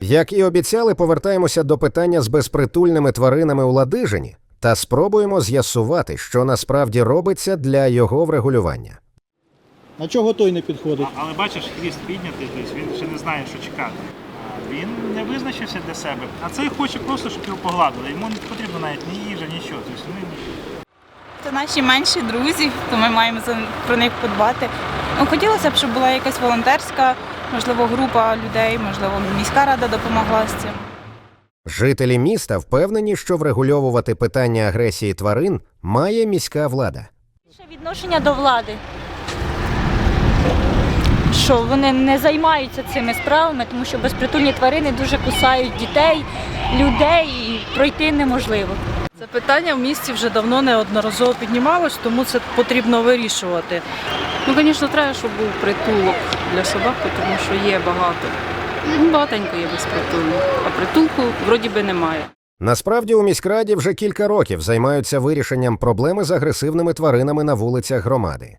Як і обіцяли, повертаємося до питання з безпритульними тваринами у Ладижині та спробуємо з'ясувати, що насправді робиться для його врегулювання. А чого той не підходить? А- Але бачиш, хвіст піднятий, тобто він ще не знає, що чекати. Він не визначився для себе. А цей хоче просто, щоб його погладили. Йому не потрібно навіть ні їжа, нічого. Тобто вони Це наші менші друзі, то ми маємо про них подбати. Ну, хотілося б, щоб була якась волонтерська, можливо, група людей, можливо, міська рада допомогла з цим. Жителі міста впевнені, що врегульовувати питання агресії тварин має міська влада. Більше відношення до влади. Що вони не займаються цими справами, тому що безпритульні тварини дуже кусають дітей, людей і пройти неможливо. Це питання в місті вже давно неодноразово піднімалось, тому це потрібно вирішувати. Ну, звісно, треба, щоб був притулок для собак, тому що є багато. Ну, багатенько є безпритульних, а притулку вроді би немає. Насправді у міськраді вже кілька років займаються вирішенням проблеми з агресивними тваринами на вулицях громади.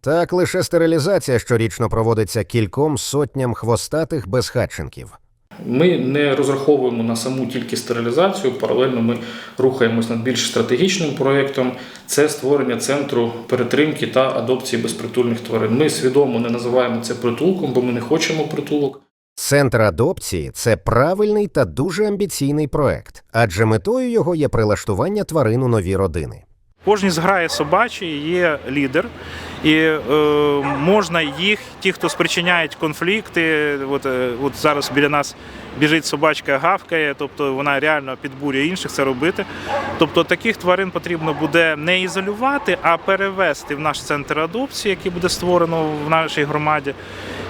Так, лише стерилізація щорічно проводиться кільком сотням хвостатих безхатченків. Ми не розраховуємо на саму тільки стерилізацію. Паралельно ми рухаємось над більш стратегічним проєктом. Це створення центру перетримки та адопції безпритульних тварин. Ми свідомо не називаємо це притулком, бо ми не хочемо притулок. Центр адопції це правильний та дуже амбіційний проект, адже метою його є прилаштування тварин у нові родини. Кожній зграї собачій є лідер, і е, можна їх, ті, хто спричиняють конфлікти. От, е, от зараз біля нас біжить собачка, гавкає, тобто вона реально підбурює інших це робити. Тобто таких тварин потрібно буде не ізолювати, а перевести в наш центр адопції, який буде створено в нашій громаді.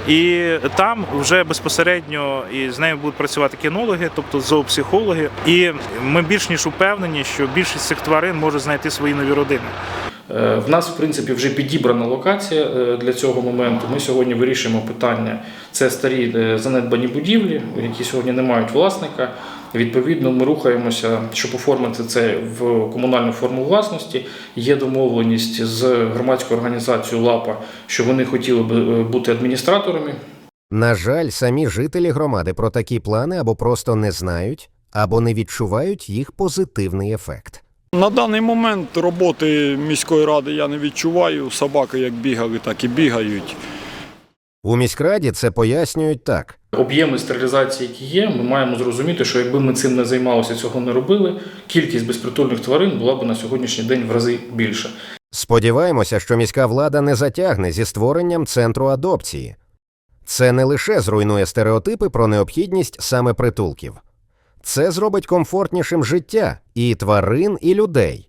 І там вже безпосередньо і з нею будуть працювати кінологи, тобто зоопсихологи. І ми більш ніж упевнені, що більшість цих тварин може знайти свої нові родини. Е, В нас, в принципі, вже підібрана локація е, для цього моменту. Ми сьогодні вирішуємо питання. Це старі е, занедбані будівлі, які сьогодні не мають власника. Відповідно, ми рухаємося, щоб оформити це в комунальну форму власності. Є домовленість з громадською організацією ЛАПА, що вони хотіли б бути адміністраторами. На жаль, самі жителі громади про такі плани або просто не знають, або не відчувають їх позитивний ефект. На даний момент роботи міської ради я не відчуваю. Собаки як бігали, так і бігають. У міськраді це пояснюють так. Об'єми стерилізації, які є, ми маємо зрозуміти, що якби ми цим не займалися, цього не робили, кількість безпритульних тварин була б на сьогоднішній день в рази більша. Сподіваємося, що міська влада не затягне зі створенням центру адопції. Це не лише зруйнує стереотипи про необхідність саме притулків. Це зробить комфортнішим життя і тварин, і людей.